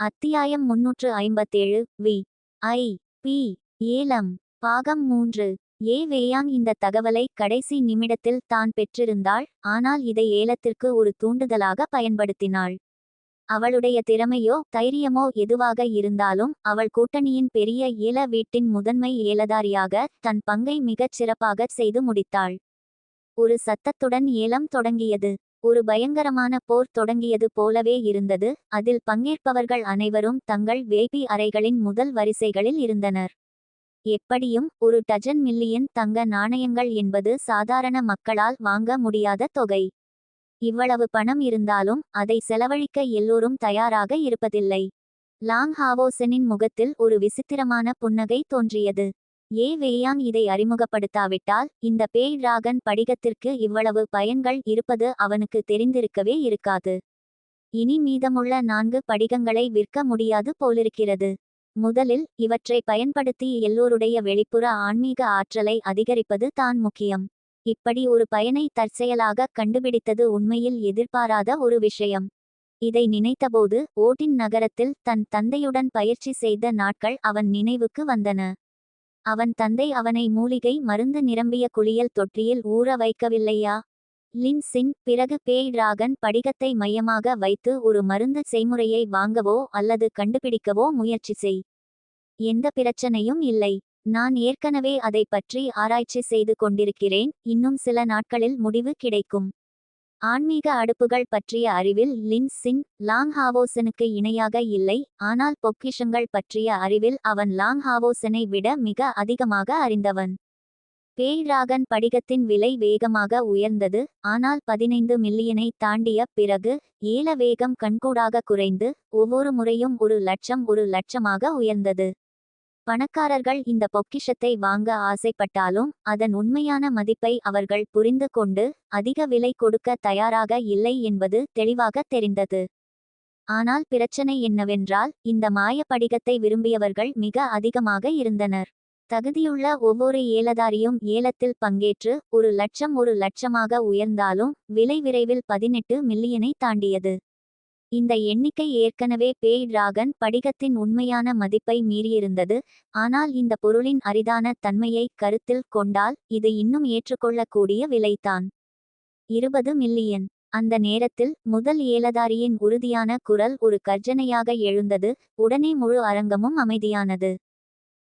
அத்தியாயம் முன்னூற்று ஐம்பத்தேழு வி. ஐ. பி. ஏலம். பாகம் மூன்று. ஏ. வேயாங் இந்த தகவலை கடைசி நிமிடத்தில் தான் பெற்றிருந்தாள் ஆனால் இதை ஏலத்திற்கு ஒரு தூண்டுதலாக பயன்படுத்தினாள். அவளுடைய திறமையோ தைரியமோ எதுவாக இருந்தாலும் அவள் கூட்டணியின் பெரிய ஏல வீட்டின் முதன்மை ஏலதாரியாக தன் பங்கை மிகச் சிறப்பாக செய்து முடித்தாள். ஒரு சத்தத்துடன் ஏலம் தொடங்கியது. ஒரு பயங்கரமான போர் தொடங்கியது போலவே இருந்தது. அதில் பங்கேற்பவர்கள் அனைவரும் தங்கள் வேபி அறைகளின் முதல் வரிசைகளில் இருந்தனர். எப்படியும் ஒரு டஜன் மில்லியன் தங்க நாணயங்கள் என்பது சாதாரண மக்களால் வாங்க முடியாத தொகை. இவ்வளவு பணம் இருந்தாலும் அதை செலவழிக்க எல்லோரும் தயாராக இருப்பதில்லை. லாங் ஹாவோசனின் முகத்தில் ஒரு விசித்திரமான புன்னகை தோன்றியது. ஏ வேயாங் இதை அறிமுகப்படுத்தாவிட்டால் இந்த பேய் டிராகன் படிகத்திற்கு இவ்வளவு பயன்கள் இருப்பது அவனுக்கு தெரிந்திருக்கவே இருக்காது. இனி மீதமுள்ள நான்கு படிகங்களை விற்க முடியாது போலிருக்கிறது. முதலில் இவற்றை பயன்படுத்தி எல்லோருடைய வெளிப்புற ஆன்மீக ஆற்றலை அதிகரிப்பது தான் முக்கியம். இப்படி ஒரு பயனை தற்செயலாக கண்டுபிடித்தது உண்மையில் எதிர்பாராத ஒரு விஷயம். இதை நினைத்தபோது ஓட்டின் நகரத்தில் தன் தந்தையுடன் பயிற்சி செய்த நாட்கள் அவன் நினைவுக்கு வந்தன. அவன் தந்தை அவனை மூலிகை மருந்து நிரம்பிய குளியல் தொற்றியில் ஊற வைக்கவில்லையா? லின்சின் பிறகு பேய் டிராகன் படிகத்தை மையமாக வைத்து ஒரு மருந்து செய்முறையை வாங்கவோ அல்லது கண்டுபிடிக்கவோ முயற்சி செய். எந்த பிரச்சனையும் இல்லை. நான் ஏற்கனவே அதை பற்றி ஆராய்ச்சி செய்து கொண்டிருக்கிறேன். இன்னும் சில நாட்களில் முடிவு கிடைக்கும். ஆன்மீக அடுப்புகள் பற்றிய அறிவில் லின் சின் லாங் ஹாவோசனுக்கு இணையாக இல்லை ஆனால் பொக்கிஷங்கள் பற்றிய அறிவில் அவன் லாங் ஹாவோசனை விட மிக அதிகமாக அறிந்தவன். பேய்ராகன் படிகத்தின் விலை வேகமாக உயர்ந்தது ஆனால் பதினைந்து மில்லியனை தாண்டிய பிறகு ஏல வேகம் கண்கூடாக குறைந்து ஒவ்வொரு முறையும் ஒரு லட்சம் ஒரு லட்சமாக உயர்ந்தது. பணக்காரர்கள் இந்த பொக்கிஷத்தை வாங்க ஆசைப்பட்டாலும் அதன் உண்மையான மதிப்பை அவர்கள் புரிந்து கொண்டு அதிக விலை கொடுக்க தயாராக இல்லை என்பது தெளிவாக தெரிந்தது. ஆனால் பிரச்சனை என்னவென்றால் இந்த மாயப்படிகத்தை விரும்பியவர்கள் மிக அதிகமாக இருந்தனர். தகுதியுள்ள ஒவ்வொரு ஏலதாரியும் ஏலத்தில் பங்கேற்று ஒரு லட்சம் ஒரு லட்சமாக உயர்ந்தாலும் விலை விரைவில் பதினெட்டு மில்லியனை தாண்டியது. இந்த எண்ணிக்கை ஏற்கனவே பேய் டிராகன் படிகத்தின் உண்மையான மதிப்பை மீறியிருந்தது ஆனால் இந்த பொருளின் அரிதான தன்மையை கருத்தில் கொண்டால் இது இன்னும் ஏற்றுக்கொள்ளக்கூடிய விலைதான். இருபது மில்லியன். அந்த நேரத்தில் முதல் ஏலதாரியின் உறுதியான குரல் ஒரு கர்ஜனையாக எழுந்தது உடனே முழு அரங்கமும் அமைதியானது.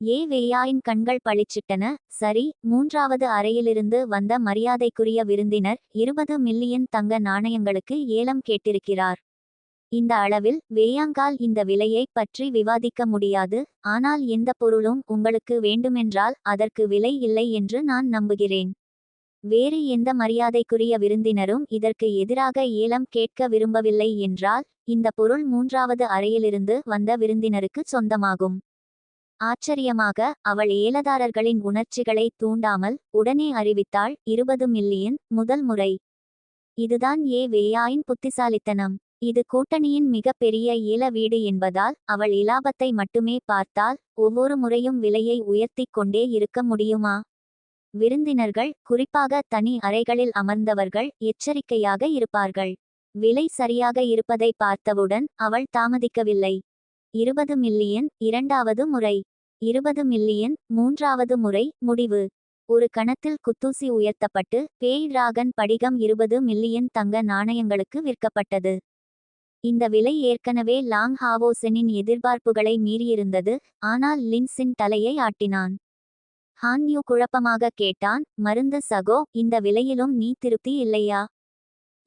ஏ வேயாயின் கண்கள் பளிச்சிட்டன சரி மூன்றாவது அறையிலிருந்து வந்த மரியாதைக்குரிய விருந்தினர் இருபது மில்லியன் தங்க நாணயங்களுக்கு ஏலம் கேட்டிருக்கிறார். இந்த அளவில் வேயாங்கால் இந்த விலையை பற்றி விவாதிக்க முடியாது. ஆனால் எந்த பொருளும் உங்களுக்கு வேண்டுமென்றால் அதற்கு விலை இல்லை என்று நான் நம்புகிறேன். வேறு எந்த மரியாதைக்குரிய விருந்தினரும் இதற்கு எதிராக ஏலம் கேட்க விரும்பவில்லை என்றால் இந்த பொருள் மூன்றாவது அறையிலிருந்து வந்த விருந்தினருக்கு சொந்தமாகும். ஆச்சரியமாக அவள் ஏலதாரர்களின் உணர்ச்சிகளை தூண்டாமல் உடனே அறிவித்தாள் இருபது மில்லியன் முதல் முறை. இதுதான் ஏ வேயாயின் புத்திசாலித்தனம். இது கூட்டணியின் மிக பெரிய ஈழ வீடு என்பதால் அவள் இலாபத்தை மட்டுமே பார்த்தால் ஒவ்வொரு முறையும் விலையை உயர்த்தி கொண்டே இருக்க முடியுமா? விருந்தினர்கள் குறிப்பாக தனி அறைகளில் அமர்ந்தவர்கள் எச்சரிக்கையாக இருப்பார்கள். விலை சரியாக இருப்பதை பார்த்தவுடன் அவள் தாமதிக்கவில்லை. இருபது மில்லியன் இரண்டாவது முறை. இருபது மில்லியன் மூன்றாவது முறை முடிவு. ஒரு கணத்தில் குத்தூசி உயர்த்தப்பட்டு பேய் டிராகன் படிகம் இருபது மில்லியன் தங்க நாணயங்களுக்கு விற்கப்பட்டது. இந்த விலை ஏற்கனவே லாங் ஹாவோசனின் எதிர்பார்ப்புகளை மீறியிருந்தது ஆனால் லின்சின் தலையை ஆட்டினான். ஹான்யூ குழப்பமாக கேட்டான் மருந்து சகோ இந்த விலையிலும் நீ திருப்தி இல்லையா?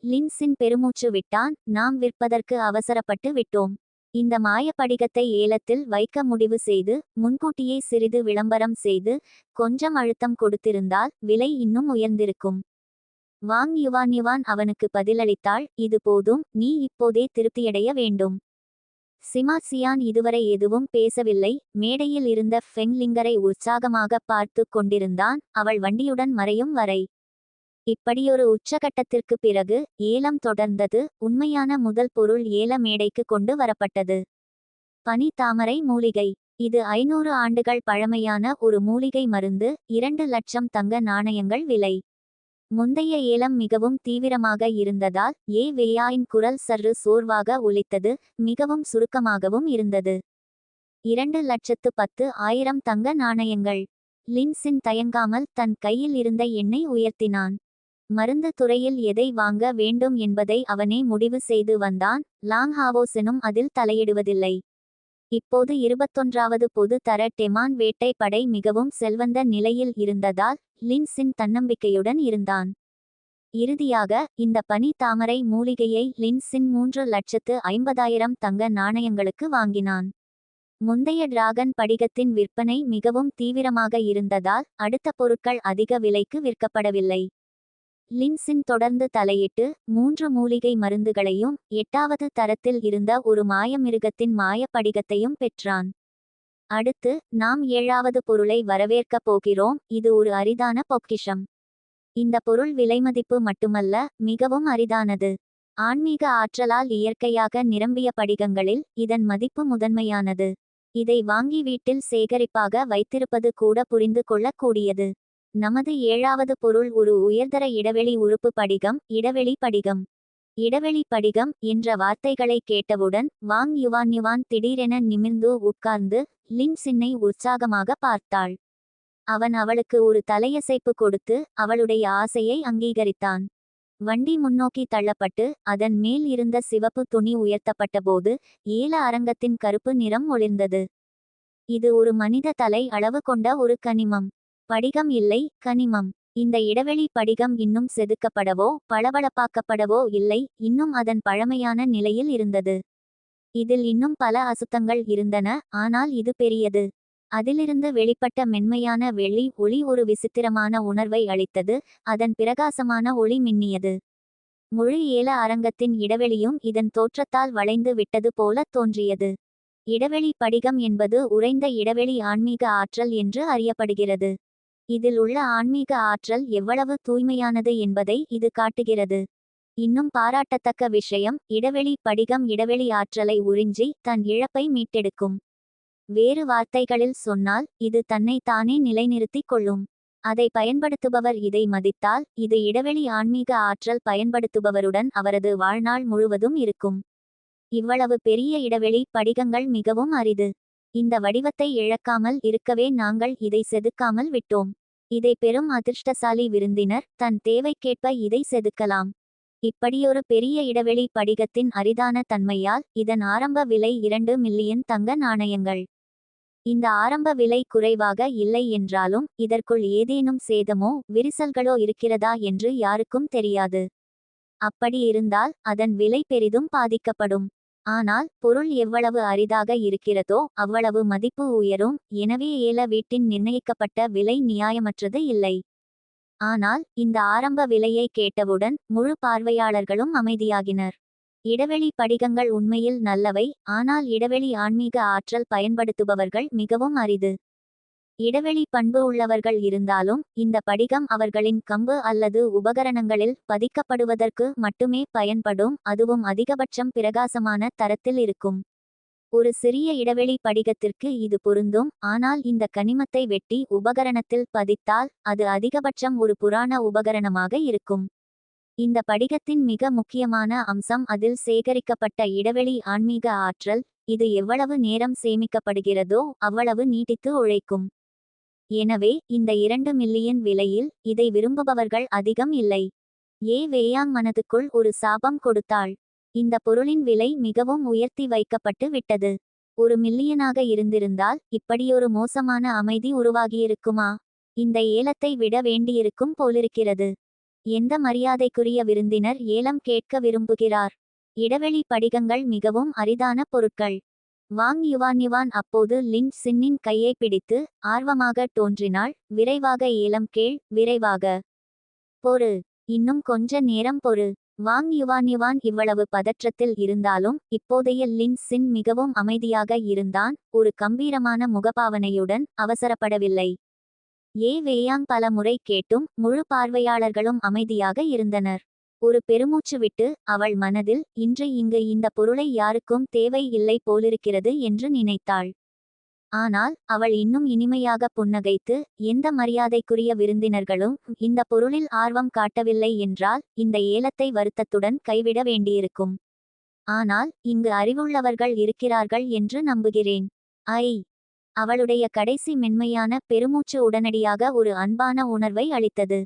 லின்சின் பெருமூச்சு விட்டான் நாம் விற்பதற்கு அவசரப்பட்டு விட்டோம். இந்த மாயப்படிகத்தை ஏலத்தில் வைக்க முடிவு செய்து முன்கூட்டியே சிறிது விளம்பரம் செய்து கொஞ்சம் அழுத்தம் கொடுத்திருந்தால் விலை இன்னும் உயர்ந்திருக்கும். வாங் யுவான் யுவான் அவனுக்கு பதிலளித்தாள் இது போதும் நீ இப்போதே திருப்தியடைய வேண்டும். சிமா சியான் இதுவரை எதுவும் பேசவில்லை மேடையில் இருந்த ஃபெங்லிங்கரை உற்சாகமாக பார்த்து கொண்டிருந்தான் அவள் வண்டியுடன் மறையும் வரை. இப்படியொரு உச்சகட்டத்திற்கு பிறகு ஏலம் தொடர்ந்தது உண்மையான முதல் பொருள் ஏல மேடைக்கு கொண்டு வரப்பட்டது. பனி தாமரை மூலிகை. இது ஐநூறு ஆண்டுகள் பழமையான ஒரு மூலிகை மருந்து இரண்டு லட்சம் தங்க நாணயங்கள் விலை. முந்தைய ஏலம் மிகவும் தீவிரமாக இருந்ததால் ஏ வேயாயின் குரல் சற்று சோர்வாக ஒலித்தது மிகவும் சுருக்கமாகவும் இருந்தது. இரண்டு லட்சத்து பத்து ஆயிரம் தங்க நாணயங்கள். லின்சின் தயங்காமல் தன் கையில் இருந்த எண்ணை உயர்த்தினான். மருந்து துறையில் எதை வாங்க வேண்டும் என்பதை அவனே முடிவு செய்து வந்தான் லாங்ஹாவோசனும் அதில் தலையிடுவதில்லை. இப்போது இருபத்தொன்றாவது பொது தர டெமான் வேட்டை படை மிகவும் செல்வந்த நிலையில் இருந்ததால் லின்சின் தன்னம்பிக்கையுடன் இருந்தான். இறுதியாக இந்த பனி தாமரை மூலிகையை லின்சின் மூன்று லட்சத்து ஐம்பதாயிரம் தங்க நாணயங்களுக்கு வாங்கினான். முந்தைய டிராகன் படிகத்தின் விற்பனை மிகவும் தீவிரமாக இருந்ததால் அடுத்த பொருட்கள் அதிக விலைக்கு விற்கப்படவில்லை. லின்சின் தொடர்ந்து தலையிட்டு மூன்று மூலிகை மருந்துகளையும் எட்டாவது தரத்தில் இருந்த ஒரு மாயமிருகத்தின் மாயப் படிகத்தையும் பெற்றான். அடுத்து நாம் ஏழாவது பொருளை வரவேற்கப் போகிறோம் இது ஒரு அரிதான பொக்கிஷம். இந்த பொருள் விலைமதிப்பு மட்டுமல்ல மிகவும் அரிதானது. ஆன்மீக ஆற்றலால் இயற்கையாக நிரம்பிய படிகங்களில் இதன் மதிப்பு முதன்மையானது. இதை வாங்கி வீட்டில் சேகரிப்பாக வைத்திருப்பது கூட புரிந்து கொள்ளக்கூடியது. நமது ஏழாவது பொருள் ஒரு உயர்தர இடைவெளி உறுப்பு படிகம் இடைவெளி படிகம். இடைவெளி படிகம் என்ற வார்த்தைகளை கேட்டவுடன் வாங் யுவான் யுவான் திடீரென நிமிர்ந்து உட்கார்ந்து லின் சின்னை உற்சாகமாக பார்த்தாள். அவன் அவளுக்கு ஒரு தலையசைப்பு கொடுத்து அவளுடைய ஆசையை அங்கீகரித்தான். வண்டி முன்னோக்கி தள்ளப்பட்டு அதன் மேல் இருந்த சிவப்பு துணி உயர்த்தப்பட்டபோது ஏல அரங்கத்தின் கருப்பு நிறம் ஒளிர்ந்தது. இது ஒரு மனித தலை அளவு கொண்ட ஒரு கனிமம். படிகம் இல்லை கனிமம். இந்த இடைவெளி படிகம் இன்னும் செதுக்கப்படவோ பளபளப்பாக்கப்படவோ இல்லை இன்னும் அதன் பழமையான நிலையில் இருந்தது. இதில் இன்னும் பல அசுத்தங்கள் இருந்தன ஆனால் இது பெரியது. அதிலிருந்து வெளிப்பட்ட மென்மையான வெள்ளி ஒளி ஒரு விசித்திரமான உணர்வை அளித்தது அதன் பிரகாசமான ஒளி மின்னியது. முழு ஏல அரங்கத்தின் இடைவெளியும் இதன் தோற்றத்தால் வளைந்து விட்டது போல தோன்றியது. இடைவெளி படிகம் என்பது உறைந்த இடைவெளி ஆன்மீக ஆற்றல் என்று அறியப்படுகிறது. இதில் உள்ள ஆன்மீக ஆற்றல் எவ்வளவு தூய்மையானது என்பதை இது காட்டுகிறது. இன்னும் பாராட்டத்தக்க விஷயம் இடைவெளி படிகம் இடைவெளி ஆற்றலை உறிஞ்சி தன் இழப்பை மீட்டெடுக்கும். வேறு வார்த்தைகளில் சொன்னால் இது தன்னை தானே நிலைநிறுத்திக் கொள்ளும். அதை பயன்படுத்துபவர் இதை மதித்தால் இது இடைவெளி ஆன்மீக ஆற்றல் பயன்படுத்துபவருடன் அவரது வாழ்நாள் முழுவதும் இருக்கும். இவ்வளவு பெரிய இடைவெளி படிகங்கள் மிகவும் அரிது. இந்த வடிவத்தை இழக்காமல் இருக்கவே நாங்கள் இதை செதுக்காமல் விட்டோம். இதை பெரும் அதிர்ஷ்டசாலி விருந்தினர் தன் தேவைக்கேற்ப இதை செதுக்கலாம். இப்படியொரு பெரிய இடைவெளி படிகத்தின் அரிதான தன்மையால் இதன் ஆரம்ப விலை இரண்டு மில்லியன் தங்க நாணயங்கள். இந்த ஆரம்ப விலை குறைவாக இல்லை என்றாலும் இதற்குள் ஏதேனும் சேதமோ விரிசல்களோ இருக்கிறதா என்று யாருக்கும் தெரியாது. அப்படி இருந்தால் அதன் விலை பெரிதும் பாதிக்கப்படும். ஆனால் பொருள் எவ்வளவு அரிதாக இருக்கிறதோ அவ்வளவு மதிப்பு உயரும். எனவே ஏல வீட்டின் நிர்ணயிக்கப்பட்ட விலை நியாயமற்றது இல்லை. ஆனால் இந்த ஆரம்ப விலையை கேட்டவுடன் முழு பார்வையாளர்களும் அமைதியாகினர். இடைவெளி படிகங்கள் உண்மையில் நல்லவை ஆனால் இடைவெளி ஆன்மீக ஆற்றல் பயன்படுத்துபவர்கள் மிகவும் அரிது. இடைவெளி பண்பு உள்ளவர்கள் இருந்தாலும் இந்த படிகம் அவர்களின் கம்பு அல்லது உபகரணங்களில் பதிக்கப்படுவதற்கு மட்டுமே பயன்படும் அதுவும் அதிகபட்சம் பிரகாசமான தரத்தில் இருக்கும். ஒரு சிறிய இடைவெளி படிகத்திற்கு இது பொருந்தும் ஆனால் இந்த கனிமத்தை வெட்டி உபகரணத்தில் பதித்தால் அது அதிகபட்சம் ஒரு புராண உபகரணமாக இருக்கும். இந்த படிகத்தின் மிக முக்கியமான அம்சம் அதில் சேகரிக்கப்பட்ட இடைவெளி ஆன்மீக ஆற்றல் இது எவ்வளவு நேரம் சேமிக்கப்படுகிறதோ அவ்வளவு நீட்டித்து உழைக்கும். எனவே இந்த இரண்டு மில்லியன் விலையில் இதை விரும்புபவர்கள் அதிகம் இல்லை. ஏ. வேயாங் மனதுக்குள் ஒரு சாபம் கொடுத்தாள். இந்த பொருளின் விலை மிகவும் உயர்த்தி வைக்கப்பட்டு விட்டது. ஒரு மில்லியனாக இருந்திருந்தால் இப்படியொரு மோசமான அமைதி உருவாகியிருக்குமா? இந்த ஏலத்தை விட வேண்டியிருக்கும் போலிருக்கிறது. எந்த மரியாதைக்குரிய விருந்தினர் ஏலம் கேட்க விரும்புகிறார்? இடைவெளி படிகங்கள் மிகவும் அரிதான பொருட்கள். வாங் யுவான் அப்போது லின் சின்னின் கையை பிடித்து ஆர்வமாக தோன்றினாள். விரைவாக ஏலம் கேள் விரைவாக. பொறு. இன்னும் கொஞ்ச நேரம் பொறு. வாங் யுவான் இவ்வளவு பதற்றத்தில் இருந்தாலும் இப்போதைய லின் சின் மிகவும் அமைதியாக இருந்தான். ஒரு கம்பீரமான முகபாவனையுடன் அவசரப்படவில்லை. ஏ. வேயாங் பல முறை கேட்டும் முழு பார்வையாளர்களும் அமைதியாக இருந்தனர். ஒரு பெருமூச்சு விட்டு அவள் மனதில் இன்று இங்கு இந்த பொருளை யாருக்கும் தேவை இல்லை போலிருக்கிறது என்று நினைத்தாள். ஆனால் அவள் இன்னும் இனிமையாக புன்னகைத்து எந்த மரியாதைக்குரிய விருந்தினர்களும் இந்த பொருளில் ஆர்வம் காட்டவில்லை என்றால் இந்த ஏலத்தை வருத்தத்துடன் கைவிட வேண்டியிருக்கும். ஆனால் இங்கு அறிவுள்ளவர்கள் இருக்கிறார்கள் என்று நம்புகிறேன். ஐ. அவளுடைய கடைசி மென்மையான பெருமூச்சு உடனடியாக ஒரு அன்பான உணர்வை அளித்தது.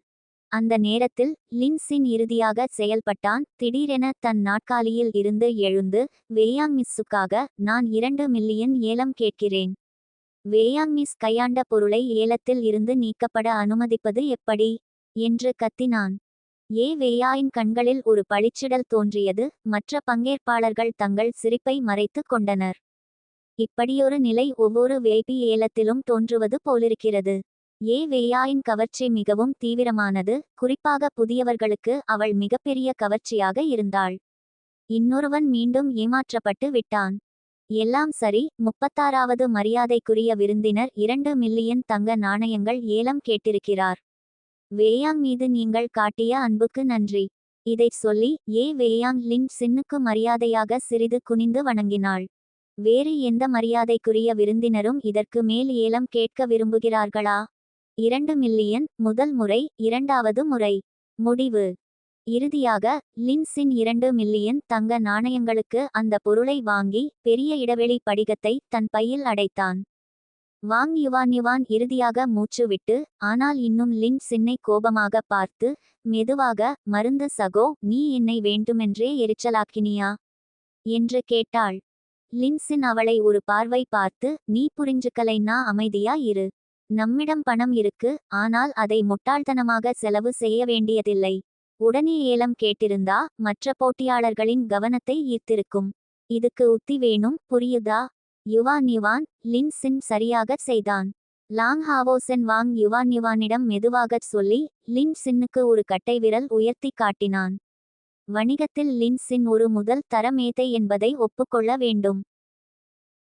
அந்த நேரத்தில் லின்சின் இறுதியாக செயல்பட்டான். திடீரென தன் நாட்காலியில் இருந்து எழுந்து வேயாங் மிஸ்ஸுக்காக நான் இரண்டு மில்லியன் ஏலம் கேட்கிறேன். வேயாங் மிஸ் கையாண்ட பொருளை ஏலத்தில் இருந்து நீக்கப்பட அனுமதிப்பது எப்படி என்று கத்தினான். ஏ. வேயாயின் கண்களில் ஒரு பளிச்சிடல் தோன்றியது. மற்ற பங்கேற்பாளர்கள் தங்கள் சிரிப்பை மறைத்து கொண்டனர். இப்படியொரு நிலை ஒவ்வொரு வேபி ஏலத்திலும் தோன்றுவது போலிருக்கிறது. ஏ வேயாயின் கவர்ச்சி மிகவும் தீவிரமானது குறிப்பாக புதியவர்களுக்கு அவள் மிகப்பெரிய கவர்ச்சியாக இருந்தாள். இன்னொருவன் மீண்டும் ஏமாற்றப்பட்டு விட்டான். எல்லாம் சரி முப்பத்தாறாவது மரியாதைக்குரிய விருந்தினர் இரண்டு மில்லியன் தங்க நாணயங்கள் ஏலம் கேட்டிருக்கிறார். வேயாங் மீது நீங்கள் காட்டிய அன்புக்கு நன்றி. இதைச் சொல்லி ஏ வேயாங் லின் சின்னுக்கு மரியாதையாக சிறிது குனிந்து வணங்கினாள். வேறு எந்த மரியாதைக்குரிய விருந்தினரும் இதற்கு மேல் ஏலம் கேட்க விரும்புகிறார்களா? இரண்டு மில்லியன் முதல் முறை இரண்டாவது முறை. முடிவு. இறுதியாக லின்ஸின் இரண்டு மில்லியன் தங்க நாணயங்களுக்கு அந்த பொருளை வாங்கி பெரிய இடைவெளி படிகத்தை தன் பையில் அடைத்தான். வாங் யுவான் யுவான் இறுதியாக மூச்சுவிட்டு ஆனால் இன்னும் லின் சின்னை கோபமாக பார்த்து மெதுவாக மருந்து சகோ நீ என்னை வேண்டுமென்றே எரிச்சலாக்கினியா என்று கேட்டாள். லின்சின் அவளை ஒரு பார்வை பார்த்து நீ புரிஞ்சுக்கலைன்னா அமைதியா இரு. நம்மிடம் பணம் இருக்கு ஆனால் அதை முட்டாள்தனமாக செலவு செய்ய வேண்டியதில்லை. உடனே ஏலம் கேட்டிருந்தா மற்ற போட்டியாளர்களின் கவனத்தை ஈர்த்திருக்கும். இதுக்கு உத்தி வேணும் புரியுதா? யுவான் யுவான் லின் சின் சரியாக செய்தான். லாங் ஹாவோசென் வாங் யுவான் யுவானிடம் மெதுவாகச் சொல்லி லின் சின்னுக்கு ஒரு கட்டை விரல் உயர்த்தி காட்டினான். வணிகத்தில் லின் சின் ஒரு முதல் தர மேதை என்பதை ஒப்புக்கொள்ள வேண்டும்.